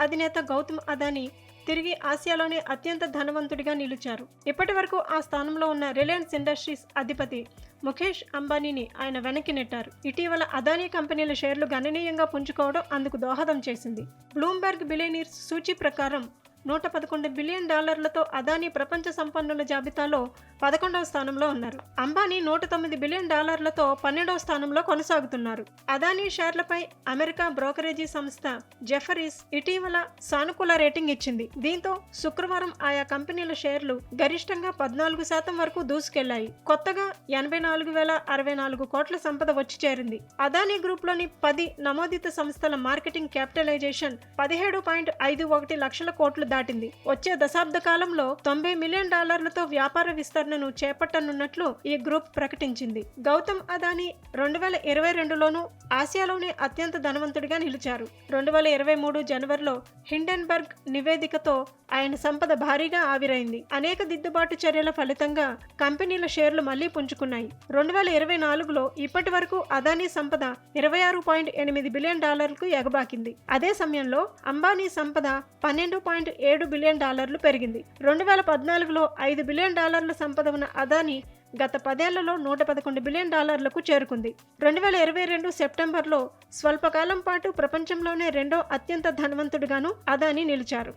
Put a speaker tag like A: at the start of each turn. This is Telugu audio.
A: అధినేత గౌతమ్ అదానీ తిరిగి ఆసియాలోనే అత్యంత ధనవంతుడిగా నిలిచారు. ఇప్పటి వరకు ఆ స్థానంలో ఉన్న రిలయన్స్ ఇండస్ట్రీస్ అధిపతి ముఖేష్ అంబానీని ఆయన వెనక్కి నెట్టారు. ఇటీవల అదానీ కంపెనీల షేర్లు గణనీయంగా పుంజుకోవడం అందుకు దోహదం చేసింది. బ్లూంబెర్గ్ బిలేనీర్స్ సూచి ప్రకారం నూట పదకొండు బిలియన్ డాలర్లతో అదానీ ప్రపంచ సంపన్నుల జాబితాలో పదకొండవ స్థానంలో ఉన్నారు. అంబానీ నూట తొమ్మిది బిలియన్ డాలర్లతో పన్నెండవ స్థానంలో కొనసాగుతున్నారు. అదానీ షేర్లపై అమెరికా బ్రోకరేజీ సంస్థ జెఫరీస్ ఇటీవల సానుకూల రేటింగ్ ఇచ్చింది. దీంతో శుక్రవారం ఆయా కంపెనీల షేర్లు గరిష్టంగా పద్నాలుగు శాతం వరకు దూసుకెళ్ళాయి. కొత్తగా ఎనభై నాలుగు వేల అరవై నాలుగు కోట్ల సంపద వచ్చి చేరింది. అదానీ గ్రూప్లోని పది నమోదిత సంస్థల మార్కెటింగ్ క్యాపిటలైజేషన్ పదిహేడు పాయింట్ ఐదు ఒకటి లక్షల కోట్లు దాటింది. వచ్చే దశాబ్ద కాలంలో తొంభై మిలియన్ డాలర్లతో వ్యాపార విస్తరణను చేపట్టనున్నట్లు ఈ గ్రూప్ ప్రకటించింది. గౌతమ్ అదానీ రెండు వేల ఇరవై రెండులోనూ ఆసియాలోనే అత్యంత ధనవంతుడిగా నిలిచారు. రెండు వేల ఇరవై మూడు జనవరిలో హిండెన్బర్గ్ నివేదికతో ఆయన సంపద భారీగా ఆవిరైంది. అనేక దిద్దుబాటు చర్యల ఫలితంగా కంపెనీల షేర్లు మళ్ళీ పుంజుకున్నాయి. రెండు వేల ఇరవై నాలుగులో ఇప్పటి వరకు అదానీ సంపద ఇరవై ఆరు పాయింట్ ఎనిమిది బిలియన్ డాలర్లకు ఎగబాకింది. అదే సమయంలో అంబానీ సంపద పన్నెండు పాయింట్ ఏడు బిలియన్ డాలర్లు పెరిగింది. రెండు వేల పద్నాలుగులో ఐదు బిలియన్ డాలర్ల సంపద ఉన్న అదానీ గత పదేళ్ళలో నూట పదకొండు బిలియన్ డాలర్లకు చేరుకుంది. రెండు వేల ఇరవై రెండు సెప్టెంబర్లో స్వల్పకాలం పాటు ప్రపంచంలోనే రెండో అత్యంత ధనవంతుడిగాను అదానీ నిలిచారు.